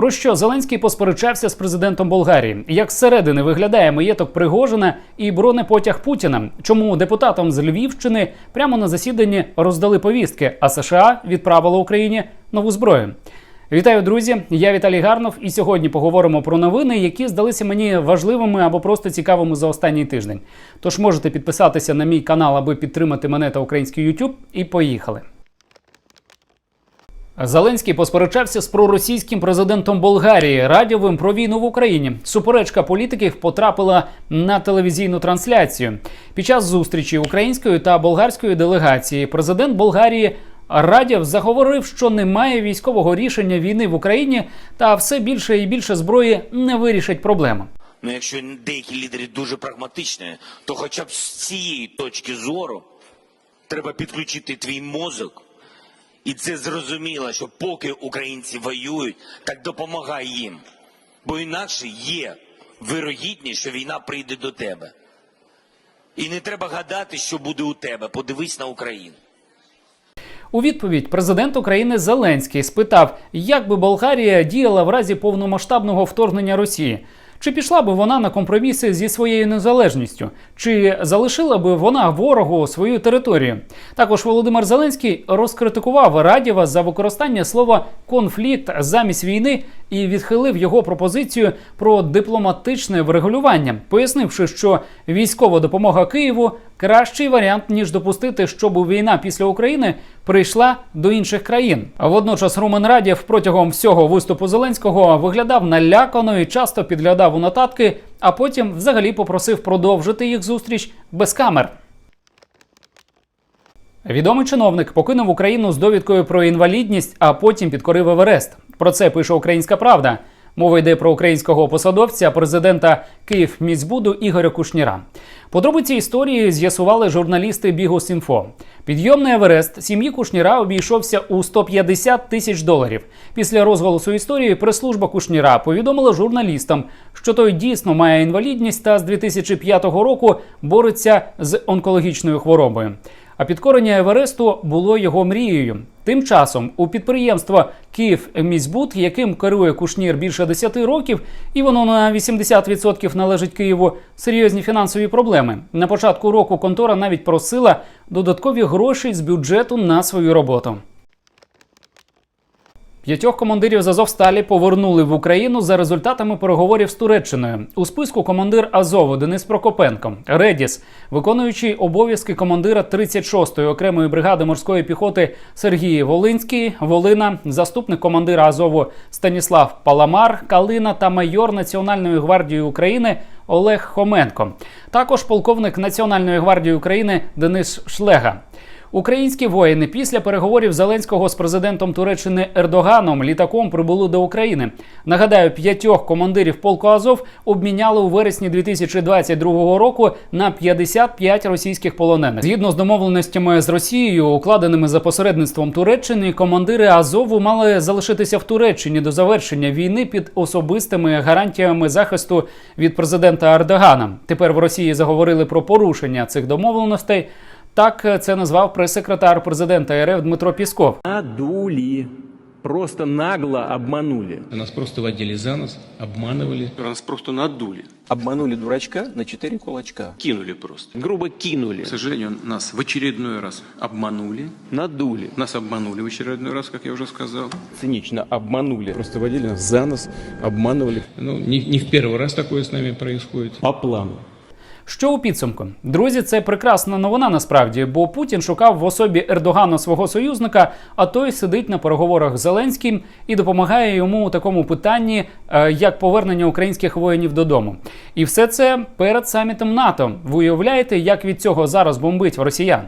Про що Зеленський посперечався з президентом Болгарії? Як зсередини виглядає маєток Пригожина і бронепотяг Путіна? Чому депутатам з Львівщини прямо на засіданні роздали повістки, а США відправили Україні нову зброю? Вітаю, друзі! Я Віталій Гарнов, і сьогодні поговоримо про новини, які здалися мені важливими або просто цікавими за останній тиждень. Тож можете підписатися на мій канал, аби підтримати мене та український YouTube. І поїхали. Зеленський посперечався з проросійським президентом Болгарії радіовим про війну в Україні. Суперечка політиків потрапила на телевізійну трансляцію. Під час зустрічі української та болгарської делегації президент Болгарії Радєв заговорив, що немає військового рішення війни в Україні, та все більше і більше зброї не вирішить проблему. Ну, якщо деякі лідери дуже прагматичні, то хоча б з цієї точки зору треба підключити твій мозок. І це зрозуміло, що поки українці воюють, так допомагай їм. Бо інакше є вирогідність, що війна прийде до тебе. І не треба гадати, що буде у тебе. Подивись на Україну. У відповідь президент України Зеленський спитав, як би Болгарія діяла в разі повномасштабного вторгнення Росії. Чи пішла би вона на компроміси зі своєю незалежністю, чи залишила би вона ворогу свою територію? Також Володимир Зеленський розкритикував Радєва за використання слова конфлікт замість війни і відхилив його пропозицію про дипломатичне врегулювання, пояснивши, що військова допомога Києву кращий варіант ніж допустити, щоб війна після України прийшла до інших країн. Водночас Румен Радєв протягом всього виступу Зеленського виглядав налякано і часто підглядав у нотатки, а потім взагалі попросив продовжити їх зустріч без камер. Відомий чиновник покинув Україну з довідкою про інвалідність, а потім підкорив Еверест. Про це пише Українська Правда. Мова йде про українського посадовця, президента Київміськбуду Ігоря Кушніра. Подробиці історії з'ясували журналісти Бігус.Інфо. Підйом на Еверест сім'ї Кушніра обійшовся у 150 тисяч доларів. Після розголосу історії прес-служба Кушніра повідомила журналістам, що той дійсно має інвалідність та з 2005 року бореться з онкологічною хворобою. А підкорення Евересту було його мрією. Тим часом у підприємства «Київміськбуд», яким керує Кушнір більше 10 років, і воно на 80% належить Києву, серйозні фінансові проблеми. На початку року контора навіть просила додаткові гроші з бюджету на свою роботу. П'ятьох командирів з Азовсталі повернули в Україну за результатами переговорів з Туреччиною. У списку командир Азову Денис Прокопенко, Редіс, виконуючий обов'язки командира 36-ї окремої бригади морської піхоти Сергій Волинський, Волина, заступник командира Азову Станіслав Паламар, Калина та майор Національної гвардії України Олег Хоменко. Також полковник Національної гвардії України Денис Шлега. Українські воїни після переговорів Зеленського з президентом Туреччини Ердоганом літаком прибули до України. Нагадаю, п'ятьох командирів полку Азов обміняли у вересні 2022 року на 55 російських полонених. Згідно з домовленостями з Росією, укладеними за посередництвом Туреччини, командири Азову мали залишитися в Туреччині до завершення війни під особистими гарантіями захисту від президента Ердогана. Тепер в Росії заговорили про порушення цих домовленостей. Так це назвав прес-секретар президента РФ Дмитро Пісков. Надули. Просто нагло обманули. Нас просто водили за нос, обманывали. Нас просто надули, Обманули дурачка на четыре кулачка. кинули просто. Грубо кинули. К сожалению, нас в очередной раз обманули. Надули. Нас обманули в очередной раз, как я уже сказал. Цинично обманули. Просто водили нас за нос, обманывали Ну, не, не в первый раз такое с нами происходит. по плану. Що у підсумку? Друзі, це прекрасна новина насправді, бо Путін шукав в особі Ердогана свого союзника, а той сидить на переговорах з Зеленським і допомагає йому у такому питанні, е, як повернення українських воїнів додому. І все це перед самітом НАТО. Ви уявляєте, як від цього зараз бомбить росіян?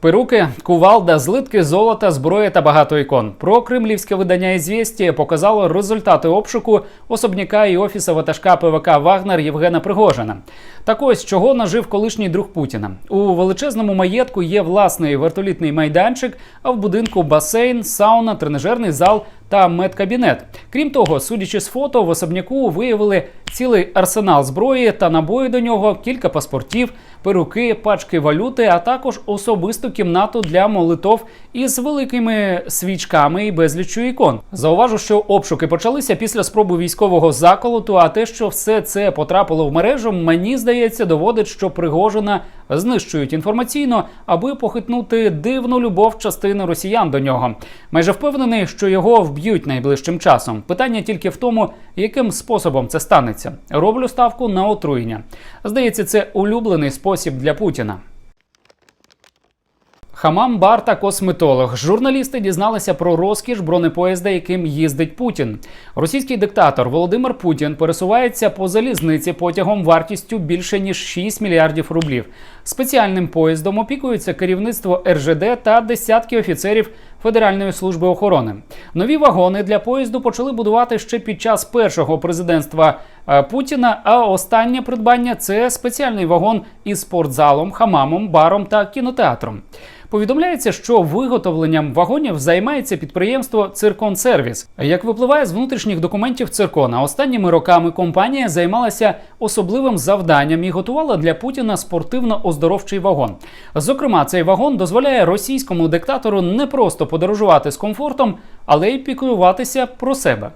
Перуки, кувалда, злитки золота, зброя та багато ікон. Про кремлівське видання «Ізвєстія» показало результати обшуку особняка і офіса ватажка ПВК Вагнер Євгена Пригожина. Так ось чого нажив колишній друг Путіна. У величезному маєтку є власний вертолітний майданчик, а в будинку басейн, сауна, тренажерний зал та медкабінет. Крім того, судячи з фото, в особняку виявили цілий арсенал зброї та набої до нього, кілька паспортів, перуки, пачки валюти, а також особисту кімнату для молитов із великими свічками і безліччю ікон. Зауважу, що обшуки почалися після спроби військового заколоту. А те, що все це потрапило в мережу, мені здається, доводить, що Пригожина знищують інформаційно, аби похитнути дивну любов частини росіян до нього. Майже впевнений, що його вб'ють найближчим часом. Питання тільки в тому, яким способом це станеться. Роблю ставку на отруєння. Здається, це улюблений спосіб для Путіна. Хамам Бар та косметолог. Журналісти дізналися про розкіш бронепоїзда, яким їздить Путін. Російський диктатор Володимир Путін пересувається по залізниці потягом вартістю більше ніж 6 мільярдів рублів. Спеціальним поїздом опікується керівництво РЖД та десятки офіцерів Федеральної служби охорони. Нові вагони для поїзду почали будувати ще під час першого президентства е, Путіна. А останнє придбання це спеціальний вагон із спортзалом, хамамом, баром та кінотеатром. Повідомляється, що виготовленням вагонів займається підприємство Цирконсервіс. Як випливає з внутрішніх документів циркона, останніми роками компанія займалася особливим завданням і готувала для Путіна спортивно-оздоровчий вагон. Зокрема, цей вагон дозволяє російському диктатору не просто подорожувати з комфортом, але й піклуватися про себе.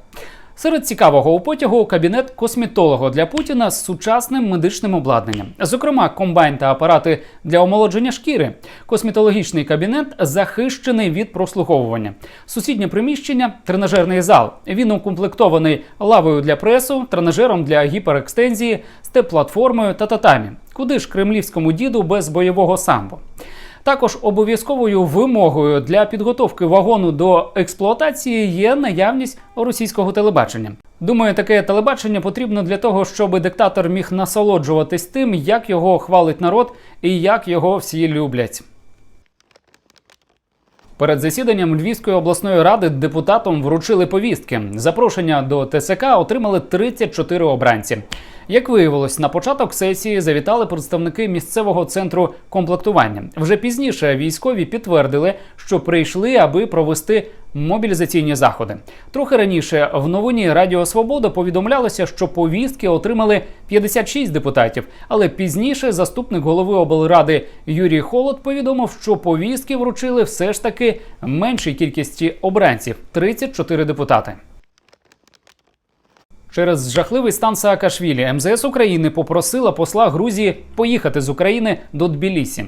Серед цікавого у потягу кабінет косметолога для Путіна з сучасним медичним обладнанням, зокрема, комбайн та апарати для омолодження шкіри. Косметологічний кабінет захищений від прослуховування. Сусіднє приміщення тренажерний зал. Він укомплектований лавою для пресу, тренажером для гіперекстензії, степ-платформою та татамі. Куди ж кремлівському діду без бойового самбо? Також обов'язковою вимогою для підготовки вагону до експлуатації є наявність російського телебачення. Думаю, таке телебачення потрібно для того, щоб диктатор міг насолоджуватись тим, як його хвалить народ і як його всі люблять. Перед засіданням Львівської обласної ради депутатам вручили повістки. Запрошення до ТСК отримали 34 обранці. Як виявилось, на початок сесії завітали представники місцевого центру комплектування. Вже пізніше військові підтвердили, що прийшли, аби провести мобілізаційні заходи. Трохи раніше в новині Радіо Свобода повідомлялося, що повістки отримали 56 депутатів. Але пізніше заступник голови облради Юрій Холод повідомив, що повістки вручили все ж таки меншій кількості обранців 34 депутати. Через жахливий стан Саакашвілі МЗС України попросила посла Грузії поїхати з України до Тбілісі.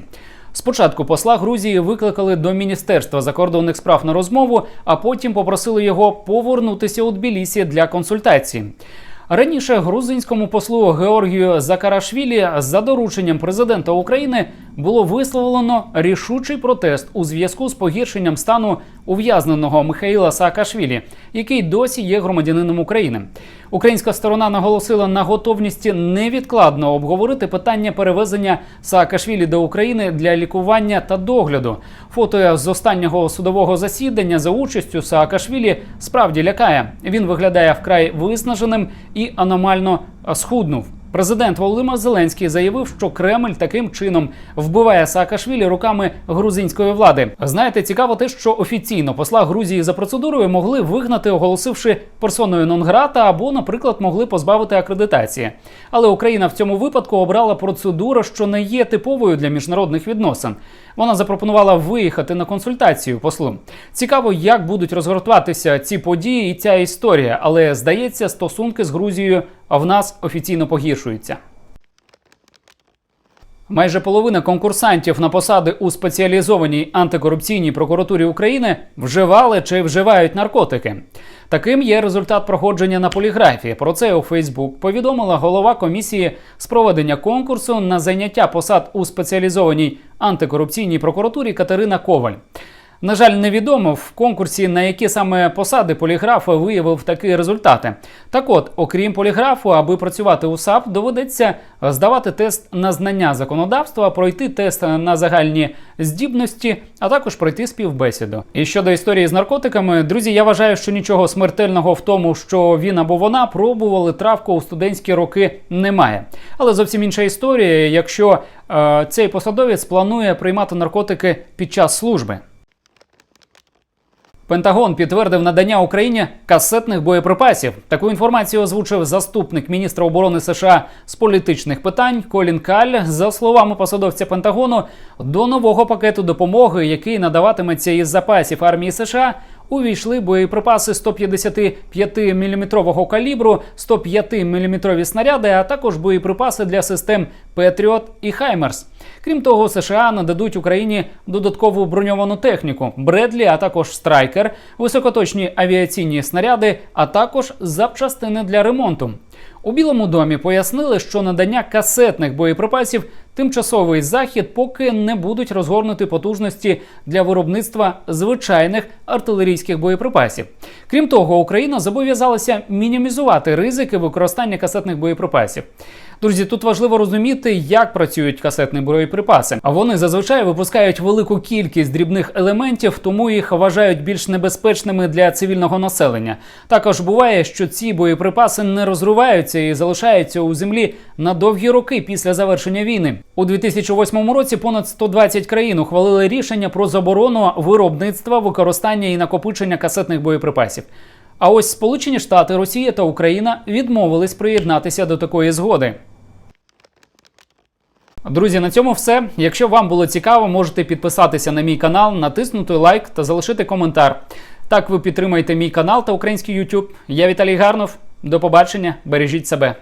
Спочатку посла Грузії викликали до Міністерства закордонних справ на розмову, а потім попросили його повернутися у Тбілісі для консультації. Раніше грузинському послу Георгію Закарашвілі за дорученням президента України було висловлено рішучий протест у зв'язку з погіршенням стану ув'язненого Михаїла Саакашвілі, який досі є громадянином України. Українська сторона наголосила на готовності невідкладно обговорити питання перевезення Саакашвілі до України для лікування та догляду. Фото з останнього судового засідання за участю Саакашвілі справді лякає. Він виглядає вкрай виснаженим і аномально схуднув. Президент Володимир Зеленський заявив, що Кремль таким чином вбиває Саакашвілі руками грузинської влади. Знаєте, цікаво те, що офіційно посла Грузії за процедурою могли вигнати, оголосивши персоною нон-грата, або, наприклад, могли позбавити акредитації. Але Україна в цьому випадку обрала процедуру, що не є типовою для міжнародних відносин. Вона запропонувала виїхати на консультацію послу. Цікаво, як будуть розгортуватися ці події і ця історія, але здається, стосунки з Грузією в нас офіційно погіршуються. Майже половина конкурсантів на посади у спеціалізованій антикорупційній прокуратурі України вживали чи вживають наркотики. Таким є результат проходження на поліграфії. Про це у Фейсбук повідомила голова комісії з проведення конкурсу на зайняття посад у спеціалізованій антикорупційній прокуратурі Катерина Коваль. На жаль, невідомо в конкурсі на які саме посади поліграф виявив такі результати. Так от, окрім поліграфу, аби працювати у САП, доведеться здавати тест на знання законодавства, пройти тест на загальні здібності, а також пройти співбесіду. І щодо історії з наркотиками, друзі, я вважаю, що нічого смертельного в тому, що він або вона пробували травку у студентські роки, немає. Але зовсім інша історія, якщо е, цей посадовець планує приймати наркотики під час служби. Пентагон підтвердив надання Україні касетних боєприпасів. Таку інформацію озвучив заступник міністра оборони США з політичних питань Колін Каль. За словами посадовця Пентагону, до нового пакету допомоги, який надаватиметься із запасів армії США, увійшли боєприпаси 155 мм калібру, 105 мм снаряди, а також боєприпаси для систем Петріот і Хаймерс. Крім того, США нададуть Україні додаткову броньовану техніку Бредлі, а також Страйкер, високоточні авіаційні снаряди, а також запчастини для ремонту. У Білому домі пояснили, що надання касетних боєприпасів тимчасовий захід, поки не будуть розгорнути потужності для виробництва звичайних артилерійських боєприпасів. Крім того, Україна зобов'язалася мінімізувати ризики використання касетних боєприпасів. Друзі, тут важливо розуміти, як працюють касетні боєприпаси. А вони зазвичай випускають велику кількість дрібних елементів, тому їх вважають більш небезпечними для цивільного населення. Також буває, що ці боєприпаси не розриваються і залишаються у землі на довгі роки після завершення війни. У 2008 році понад 120 країн ухвалили рішення про заборону виробництва, використання і накопичення касетних боєприпасів. А ось Сполучені Штати, Росія та Україна відмовились приєднатися до такої згоди. Друзі, на цьому все. Якщо вам було цікаво, можете підписатися на мій канал, натиснути лайк та залишити коментар. Так ви підтримаєте мій канал та український YouTube. Я Віталій Гарнов. До побачення, бережіть себе.